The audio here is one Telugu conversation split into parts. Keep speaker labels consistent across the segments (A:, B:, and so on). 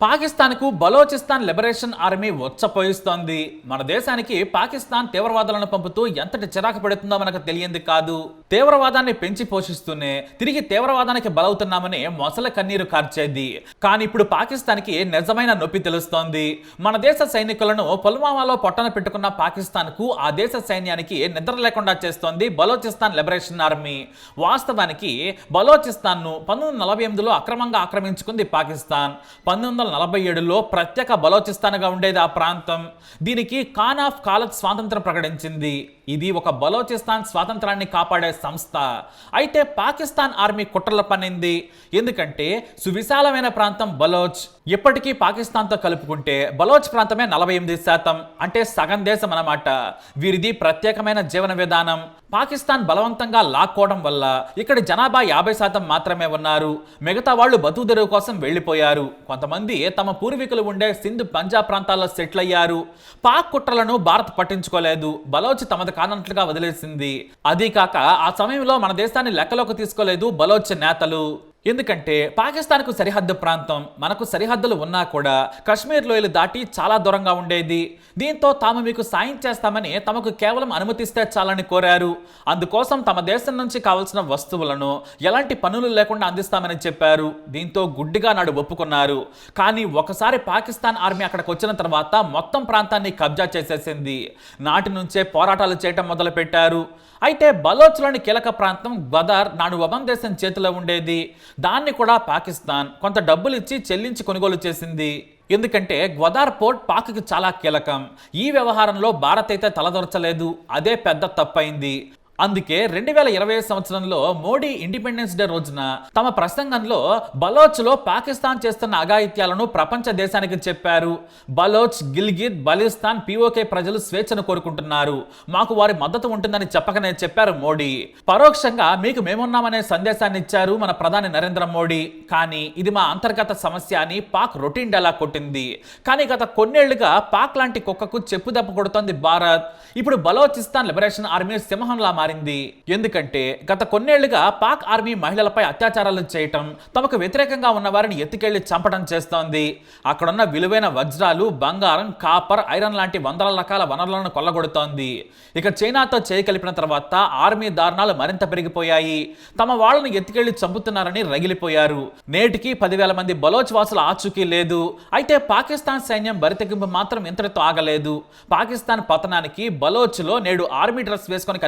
A: పాకిస్తాన్కు బలోచిస్తాన్ లిబరేషన్ ఆర్మీ వచ్చపోయిస్తోంది మన దేశానికి పాకిస్తాన్ తీవ్రవాదులను పంపుతూ ఎంతటి చిరాకు పెడుతుందో మనకు తెలియంది కాదు. తీవ్రవాదాన్ని పెంచి పోషిస్తూనే తిరిగి తీవ్రవాదానికి బలవుతున్నామని మొసల కన్నీరు కార్చేది. కానీ ఇప్పుడు పాకిస్తాన్కి నిజమైన నొప్పి తెలుస్తోంది. మన దేశ సైనికులను పుల్వామాలో పొట్టన పెట్టుకున్న పాకిస్తాన్కు ఆ దేశ సైన్యానికి నిద్ర లేకుండా చేస్తోంది బలోచిస్తాన్ లిబరేషన్ ఆర్మీ. వాస్తవానికి బలోచిస్తాన్ను పంతొమ్మిది వందల నలభై ఎనిమిదిలో అక్రమంగా ఆక్రమించుకుంది పాకిస్తాన్. పంతొమ్మిది వందల నలభై ఏడులో ప్రత్యేక బలోచిస్తాన్గా ఉండేది ఆ ప్రాంతం. దీనికి ఖాన్ ఆఫ్ కాలత్ స్వాతంత్రం ప్రకటించింది. ఇది ఒక బలోచిస్తాన్ స్వాతంత్రాన్ని కాపాడే సంస్థ. అయితే పాకిస్తాన్ ఆర్మీ కుట్రల పన్నింది. ఎందుకంటే సువిశాలమైన ప్రాంతం బలోచ్. ఇప్పటికీ పాకిస్తాన్తో కలుపుకుంటే బలోచ్ ప్రాంతమే నలభై ఎనిమిది శాతం. అంటే సగం దేశం అన్నమాట. వీరిది ప్రత్యేకమైన జీవన విధానం. పాకిస్తాన్ బలవంతంగా లాక్కోవడం వల్ల ఇక్కడ జనాభా యాభై శాతం మాత్రమే ఉన్నారు. మిగతా వాళ్ళు బతుకుదెరువు కోసం వెళ్ళిపోయారు. కొంతమంది తమ పూర్వీకులు ఉండే సింధ్ పంజాబ్ ప్రాంతాల్లో సెటిల్ అయ్యారు. పాక్ కుట్రలను భారత్ పట్టించుకోలేదు. బలోచ్ తమది కానట్లుగా వదిలేసింది. అదీ కాక ఆ సమయంలో మన దేశాన్ని లెక్కలోకి తీసుకోలేదు బలోచ్ నేతలు. ఎందుకంటే పాకిస్తాన్కు సరిహద్దు ప్రాంతం మనకు సరిహద్దులు ఉన్నా కూడా కశ్మీర్ లోయలు దాటి చాలా దూరంగా ఉండేది. దీంతో తాము మీకు సాయం చేస్తామని తమకు కేవలం అనుమతిస్తే చాలని కోరారు. అందుకోసం తమ దేశం నుంచి కావలసిన వస్తువులను ఎలాంటి పనులు లేకుండా అందిస్తామని చెప్పారు. దీంతో గుడ్డిగా నాడు ఒప్పుకున్నారు. కానీ ఒకసారి పాకిస్తాన్ ఆర్మీ అక్కడికి వచ్చిన తర్వాత మొత్తం ప్రాంతాన్ని కబ్జా చేసేసింది. నాటి నుంచే పోరాటాలు చేయటం మొదలుపెట్టారు. అయితే బలోచ్లోని కీలక ప్రాంతం గదార్ నాడు వబం దేశం చేతిలో ఉండేది. దాన్ని కూడా పాకిస్తాన్ కొంత డబ్బులు ఇచ్చి చెల్లించి కొనుగోలు చేసింది. ఎందుకంటే గ్వదార్ పోర్ట్ పాక్కి చాలా కీలకం. ఈ వ్యవహారంలో భారత్ అయితే తలదొరచలేదు. అదే పెద్ద తప్పైంది. అందుకే రెండు వేల ఇరవై సంవత్సరంలో మోడీ ఇండిపెండెన్స్ డే రోజున తమ ప్రసంగంలో బలోచ్లో పాకిస్తాన్ చేస్తున్న అఘాయిత్యాలను ప్రపంచ దేశానికి చెప్పారు. బలోచ్ గిల్గిత్ బలిస్తాన్ పిఓకే ప్రజలు స్వేచ్ఛను కోరుకుంటున్నారు. మాకు వారి మద్దతు ఉంటుందని చెప్పకనే చెప్పారు మోడీ. పరోక్షంగా మీకు మేమున్నామనే సందేశాన్ని ఇచ్చారు మన ప్రధాని నరేంద్ర మోడీ. కానీ ఇది మా అంతర్గత సమస్య అని పాక్ రొటీన్ డెలా కొట్టింది. కానీ గత కొన్నేళ్ళుగా పాక్ లాంటి కుక్కకు చెప్పు దెబ్బ కొడుతోంది భారత్. ఇప్పుడు బలోచిస్తాన్ లిబరేషన్ ఆర్మీ సింహంలా మారింది. ఎందుకంటే గత కొన్నేళ్ళుగా పాక్ ఆర్మీ మహిళలపై అత్యాచారాలు చేయటం తమకు వ్యతిరేకంగా ఉన్న వారిని ఎత్తుకెళ్ళి చంపడం చేస్తోంది. అక్కడున్న విలువైన వజ్రాలు బంగారం కాపర్ ఐరన్ లాంటి వందల రకాల వనరులను కొల్లగొడుతోంది. ఇక చైనాతో చేయి కలిపిన తర్వాత ఆర్మీ దారుణాలు మరింత పెరిగిపోయాయి. తమ వాళ్ళను ఎత్తుకెళ్ళి చంపుతున్నారని రగిలిపోయారు. నేటికి పదివేల మంది బలోచ్ వాసుల ఆచూకీ లేదు. అయితే పాకిస్తాన్ సైన్యం బరితెగింపు మాత్రం ఇంతటితో ఆగలేదు. పాకిస్తాన్ పతనానికి బలోచ్లో నేడు ఆర్మీ డ్రెస్ వేసుకొని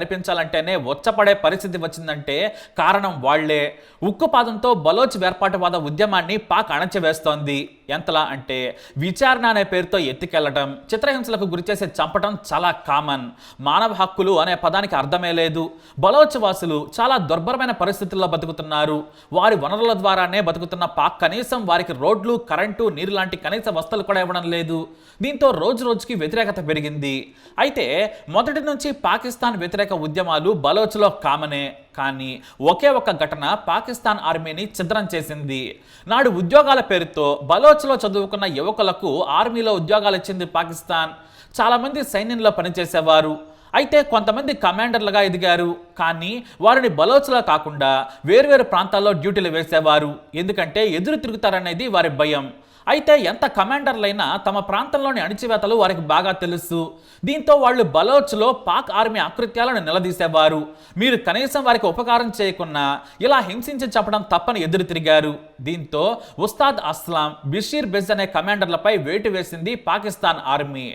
A: కనిపించాలంటేనే వచ్చపడే పరిస్థితి వచ్చిందంటే కారణం వాళ్ళే. ఉక్కుపాదంతో బలోచ్ వేర్పాటువాద ఉద్యమాన్ని పాక్ అణచివేస్తోంది. ఎంతలా అంటే విచారణ అనే పేరుతో ఎత్తికెళ్ళడం చిత్రహింసలకు గురిచేసి చంపడం చాలా కామన్. మానవ హక్కులు అనే పదానికి అర్థమే లేదు. బలోచ్ వాసులు చాలా దుర్భరమైన పరిస్థితుల్లో బతుకుతున్నారు. వారి వనరుల ద్వారానే బతుకుతున్న పాక్ కనీసం వారికి రోడ్లు కరెంటు నీరు లాంటి కనీస వస్తువులు కూడా ఇవ్వడం లేదు. దీంతో రోజు రోజుకి వ్యతిరేకత పెరిగింది. అయితే మొదటి నుంచి పాకిస్తాన్ వ్యతిరేక ఉద్యమాలు బలోచ్లో కామనే. కానీ ఒకే ఒక ఘటన పాకిస్తాన్ ఆర్మీని ఛిద్రం చేసింది. నాడు ఉద్యోగాల పేరుతో బలోచ్లో చదువుకున్న యువకులకు ఆర్మీలో ఉద్యోగాలు ఇచ్చింది పాకిస్తాన్. చాలామంది సైన్యంలో పనిచేసేవారు. అయితే కొంతమంది కమాండర్లుగా ఎదిగారు. కానీ వారిని బలోచలా కాకుండా వేర్వేరు ప్రాంతాల్లో డ్యూటీలు వేసేవారు. ఎందుకంటే ఎదురు తిరుగుతారనేది వారి భయం. అయితే ఎంత కమాండర్లైనా తమ ప్రాంతంలోని అణిచివేతలు వారికి బాగా తెలుసు. దీంతో వాళ్ళు బలోచ్లో పాక్ ఆర్మీ అకృత్యాలను నిలదీసేవారు. మీరు కనీసం వారికి ఉపకారం చేయకున్నా ఇలా హింసించి చెప్పడం తప్పని ఎదురు తిరిగారు. దీంతో ఉస్తాద్ అస్లాం బిషీర్ బెజ్ అనే కమాండర్లపై వేటు వేసింది పాకిస్తాన్ ఆర్మీ.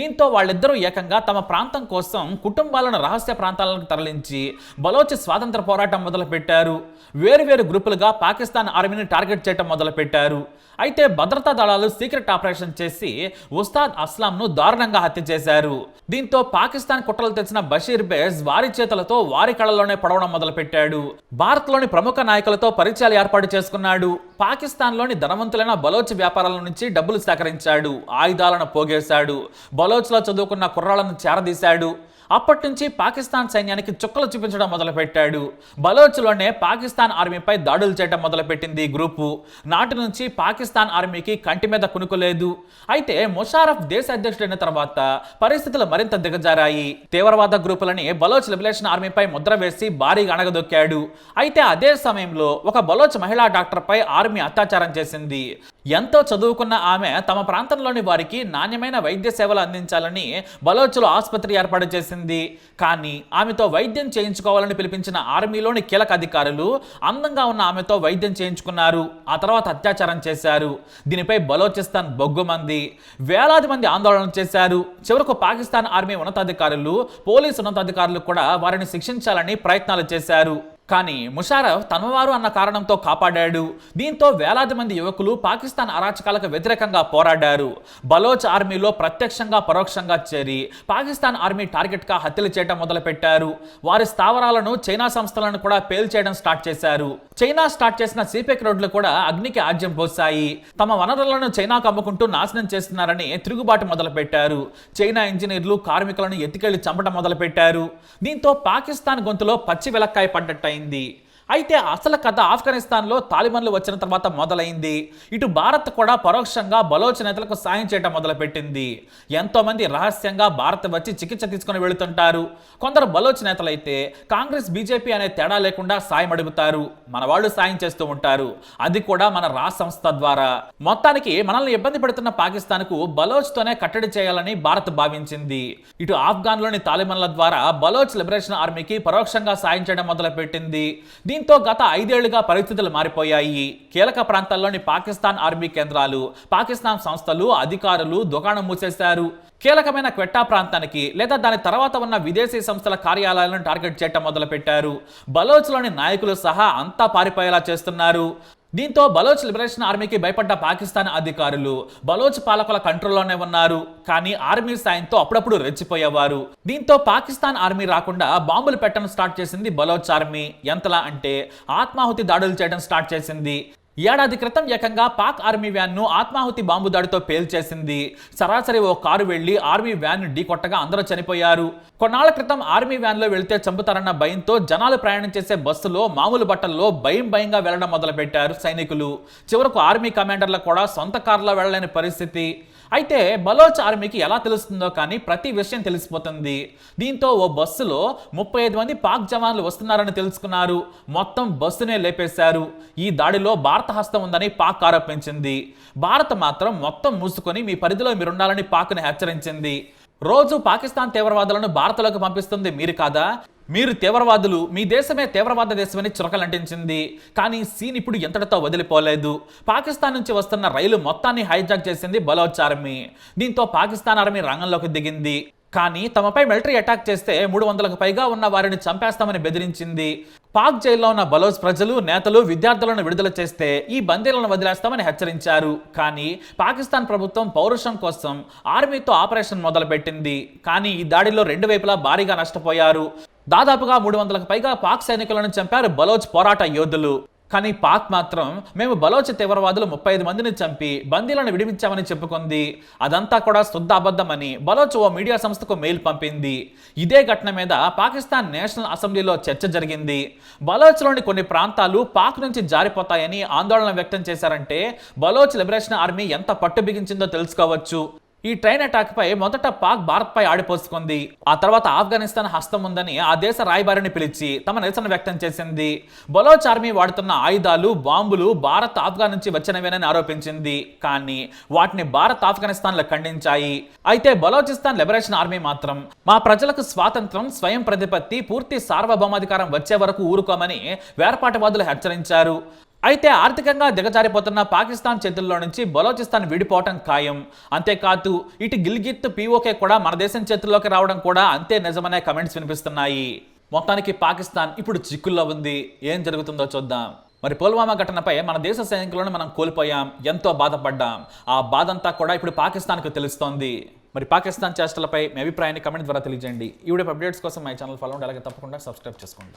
A: దీంతో వాళ్ళిద్దరూ ఏకంగా తమ ప్రాంతం కోసం కుటుంబాలను రహస్య ప్రాంతాలకు తరలించి బలోచ్ స్వాతంత్ర పోరాటం మొదలుపెట్టారు. వేరువేరు గ్రూపులుగా పాకిస్తాన్ ఆర్మీని టార్గెట్ చేయడం మొదలుపెట్టారు. అయితే భద్రత దళాలు సీక్రెట్ ఆపరేషన్ చేసి ఉస్తాద్ అస్లాంను దారుణంగా హత్య చేశారు. దీంతో పాకిస్తాన్ కుట్రలు తెచ్చిన బషీర్ బేజ్ వారి చేతులతో వారి కళలోనే పడవడం మొదలుపెట్టాడు. భారత్లోని ప్రముఖ నాయకులతో పరిచయాలు ఏర్పాటు చేసుకున్నాడు. పాకిస్తాన్లోని ధనవంతులైన బలోచ్ వ్యాపారాల నుంచి డబ్బులు సేకరించాడు. ఆయుధాలను పోగేశాడు. బలోచ్లో చదువుకున్న కుర్రాళ్ళను చేరదీశాడు. అప్పటి నుంచి పాకిస్తాన్ సైన్యానికి చుక్కలు చూపించడం మొదలుపెట్టాడు. బలోచ్లోనే పాకిస్తాన్ ఆర్మీపై దాడులు చేయడం మొదలుపెట్టింది గ్రూపు. నాటి నుంచి పాకిస్తాన్ ఆర్మీకి కంటి మీద కునుకులేదు అయితే ముషారఫ్ దేశ అధ్యక్షుడైన తర్వాత పరిస్థితులు మరింత దిగజారాయి. తీవ్రవాద గ్రూపులని బలోచ్ లిబరేషన్ ఆర్మీపై ముద్ర వేసి భారీగా అణగదొక్కాడు. అయితే అదే సమయంలో ఒక బలోచ్ మహిళా డాక్టర్పై ఆర్మీ అత్యాచారం చేసింది. ఎంతో చదువుకున్న ఆమె తమ ప్రాంతంలోని వారికి నాణ్యమైన వైద్య సేవలు అందించాలని బలోచ్లో ఆసుపత్రి ఏర్పాటు చేసింది. కానీ ఆమెతో వైద్యం చేయించుకోవాలని పిలిపించిన ఆర్మీలోని కీలక అధికారులు అందంగా ఉన్న ఆమెతో వైద్యం చేయించుకున్నారు. ఆ తర్వాత అత్యాచారం చేశారు. దీనిపై బలోచిస్తాన్ బొగ్గుమంది వేలాది మంది ఆందోళన చేశారు. చివరకు పాకిస్తాన్ ఆర్మీ ఉన్నతాధికారులు పోలీసు ఉన్నతాధికారులు కూడా వారిని శిక్షించాలని ప్రయత్నాలు చేశారు. కానీ ముషారఫ్ తమవారు అన్న కారణంతో కాపాడాడు. దీంతో వేలాది మంది యువకులు పాకిస్తాన్ అరాచకాలకు వ్యతిరేకంగా పోరాడారు. బలోచ్ ఆర్మీలో ప్రత్యక్షంగా పరోక్షంగా చేరి పాకిస్తాన్ ఆర్మీ టార్గెట్గా హత్యలు చేయడం మొదలుపెట్టారు. వారి స్థావరాలను చైనా సంస్థలను కూడా పేల్చేయడం స్టార్ట్ చేశారు. చైనా స్టార్ట్ చేసిన సిపెక్ రోడ్లు కూడా అగ్నికి ఆజ్యం పోసాయి తమ వనరులను చైనాకు అమ్ముకుంటూ నాశనం చేస్తున్నారని తిరుగుబాటు మొదలుపెట్టారు. చైనా ఇంజనీర్లు కార్మికులను ఎత్తికెళ్ళి చంపడం మొదలుపెట్టారు. దీంతో పాకిస్తాన్ గొంతులో పచ్చి వెలక్కాయ the అయితే అసలు కథ ఆఫ్ఘనిస్తాన్లో తాలిబన్లు వచ్చిన తర్వాత మొదలైంది. ఇటు భారత్ కూడా పరోక్షంగా బలోచ నేతలకు సాయం చేయడం మొదలుపెట్టింది. ఎంతో మంది రహస్యంగా భారత్ వచ్చి చికిత్స తీసుకుని వెళుతుంటారు. కొందరు బలోచ్ నేతలైతే కాంగ్రెస్ బీజేపీ అనే తేడా లేకుండా సాయం అడుగుతారు. మన వాళ్ళు సాయం చేస్తూ ఉంటారు. అది కూడా మన రా సంస్థ ద్వారా. మొత్తానికి మనల్ని ఇబ్బంది పెడుతున్న పాకిస్తాన్కు బలోచ్తోనే కట్టడి చేయాలని భారత్ భావించింది. ఇటు ఆఫ్ఘన్లోని తాలిబన్ల ద్వారా బలోచ్ లిబరేషన్ ఆర్మీకి పరోక్షంగా సాయం చేయడం మొదలుపెట్టింది. దీంతో గత ఐదేళ్ళుగా పరిస్థితులు మారిపోయాయి. కీలక ప్రాంతాల్లోని పాకిస్తాన్ ఆర్మీ కేంద్రాలు పాకిస్తాన్ సంస్థలు అధికారులు దుకాణం మూసేశారు. కీలకమైన క్వెట్టా ప్రాంతానికి లేదా దాని తర్వాత ఉన్న విదేశీ సంస్థల కార్యాలయాలను టార్గెట్ చేయటం మొదలుపెట్టారు. బలోచ్లోని నాయకులు సహా అంతా పారిపోయేలా చేస్తున్నారు. దీంతో బలోచ్ లిబరేషన్ ఆర్మీకి భయపడ్డ పాకిస్తాన్ అధికారులు బలోచ్ పాలకుల కంట్రోల్లోనే ఉన్నారు. కానీ ఆర్మీ సాయంతో అప్పుడప్పుడు రెచ్చిపోయేవారు. దీంతో పాకిస్తాన్ ఆర్మీ రాకుండా బాంబులు పెట్టడం స్టార్ట్ చేసింది బలోచ్ ఆర్మీ. ఎంతలా అంటే ఆత్మాహుతి దాడులు చేయడం స్టార్ట్ చేసింది. ఏడాది క్రితం ఏకంగా పాక్ ఆర్మీ వ్యాన్ను ఆత్మాహుతి బాంబు దాడితో పేల్చేసింది. సరాసరి ఓ కారు వెళ్ళి ఆర్మీ వ్యాన్ ఢీ కొట్టగా అందరూ చనిపోయారు. కొన్నాళ్ళ క్రితం ఆర్మీ వ్యాన్లో వెళితే చంపుతారన్న భయంతో జనాలు ప్రయాణం చేసే బస్సులో మామూలు బట్టల్లో భయం భయంగా వెళ్ళడం మొదలుపెట్టారు సైనికులు. చివరకు ఆర్మీ కమాండర్లు కూడా సొంత కారులో వెళ్ళలేని పరిస్థితి. అయితే బలోచ్ ఆర్మీకి ఎలా తెలుస్తుందో కానీ ప్రతి విషయం తెలిసిపోతుంది. దీంతో ఓ బస్సులో ముప్పై ఐదు మంది పాక్ జవాన్లు వస్తున్నారని తెలుసుకున్నారు. మొత్తం బస్సునే లేపేశారు. ఈ దాడిలో భారత హస్తం ఉందని పాక్ ఆరోపించింది. భారత్ మాత్రం మొత్తం మూసుకొని మీ పరిధిలో మీరుండాలని పాక్ని హెచ్చరించింది. రోజు పాకిస్తాన్ తీవ్రవాదులను భారత్లోకి పంపిస్తుంది మీరు కాదా? మీరు తీవ్రవాదులు మీ దేశమే తీవ్రవాద దేశమని చురకలంటించింది. కానీ సీన్ ఇప్పుడు ఎంతటితో వదిలిపోలేదు. పాకిస్తాన్ నుంచి వస్తున్న రైలు మొత్తాన్ని హైజాక్ చేసింది బలోచ్ ఆర్మీ. దీంతో పాకిస్తాన్ ఆర్మీ రంగంలోకి దిగింది. కానీ తమపై మిలిటరీ అటాక్ చేస్తే మూడు వందలకు పైగా ఉన్న వారిని చంపేస్తామని బెదిరించింది. పాక్ జైల్లో ఉన్న బలోచ్ ప్రజలు నేతలు విద్యార్థులను విడుదల చేస్తే ఈ బందీలను వదిలేస్తామని హెచ్చరించారు. కానీ పాకిస్తాన్ ప్రభుత్వం పౌరుషం కోసం ఆర్మీతో ఆపరేషన్ మొదలుపెట్టింది. కానీ ఈ దాడిలో రెండు వైపులా భారీగా నష్టపోయారు. దాదాపుగా మూడు వందలకు పైగా పాక్ సైనికులను చంపారు బలోచ్ పోరాట యోధులు. కానీ పాక్ మాత్రం మేము బలోచ్ తీవ్రవాదులు ముప్పై ఐదు మందిని చంపి బందీలను విడిపించామని చెప్పుకుంది. అదంతా కూడా శుద్ధ అబద్ధమని బలోచ్ ఓ మీడియా సంస్థకు మెయిల్ పంపింది. ఇదే ఘటన మీద పాకిస్తాన్ నేషనల్ అసెంబ్లీలో చర్చ జరిగింది. బలోచ్లోని కొన్ని ప్రాంతాలు పాక్ నుంచి జారిపోతాయని ఆందోళన వ్యక్తం చేశారంటే బలోచ్ లిబరేషన్ ఆర్మీ ఎంత పట్టు బిగించిందో తెలుసుకోవచ్చు. ఈ ట్రైన్ అటాక్పై మొదట పాక్ భారత్పై ఆడిపోసుకుంది. ఆ తర్వాత ఆఫ్ఘనిస్తాన్ హస్తం ఉందని ఆ దేశ రాయబారిని పిలిచి తమ నిరసన వ్యక్తం చేసింది. బలోచ్ ఆర్మీ వాడుతున్న ఆయుధాలు బాంబులు భారత్ ఆఫ్ఘన్ నుంచి వచ్చినవేనని ఆరోపించింది. కానీ వాటిని భారత్ ఆఫ్ఘనిస్తాన్లో ఖండించాయి. అయితే బలోచిస్తాన్ లిబరేషన్ ఆర్మీ మాత్రం మా ప్రజలకు స్వాతంత్రం స్వయం ప్రతిపత్తి పూర్తి సార్వభౌమాధికారం వచ్చే వరకు ఊరుకోమని వేర్పాటువాదులు హెచ్చరించారు. అయితే ఆర్థికంగా దిగజారిపోతున్న పాకిస్తాన్ చేతుల్లో నుంచి బలోచిస్తాన్ విడిపోవటం ఖాయం. అంతేకాదు ఇటు గిల్గిత్ పీఓకే కూడా మన దేశం చేతుల్లోకి రావడం కూడా అంతే నిజమనే కమెంట్స్ వినిపిస్తున్నాయి. మొత్తానికి పాకిస్తాన్ ఇప్పుడు చిక్కుల్లో ఉంది. ఏం జరుగుతుందో చూద్దాం. మరి పుల్వామా ఘటనపై మన దేశ సైనికులను మనం కోల్పోయాం. ఎంతో బాధపడ్డాం. ఆ బాధంతా కూడా ఇప్పుడు పాకిస్తాన్కు తెలుస్తోంది. మరి పాకిస్తాన్ చేష్టలపై మీ అభిప్రాయాన్ని కమెంట్ ద్వారా తెలియజేయండి. ఈ వీడియో అప్డేట్స్ కోసం మై ఛానల్ ఫాలో అలాగే తప్పకుండా సబ్స్క్రైబ్ చేసుకోండి.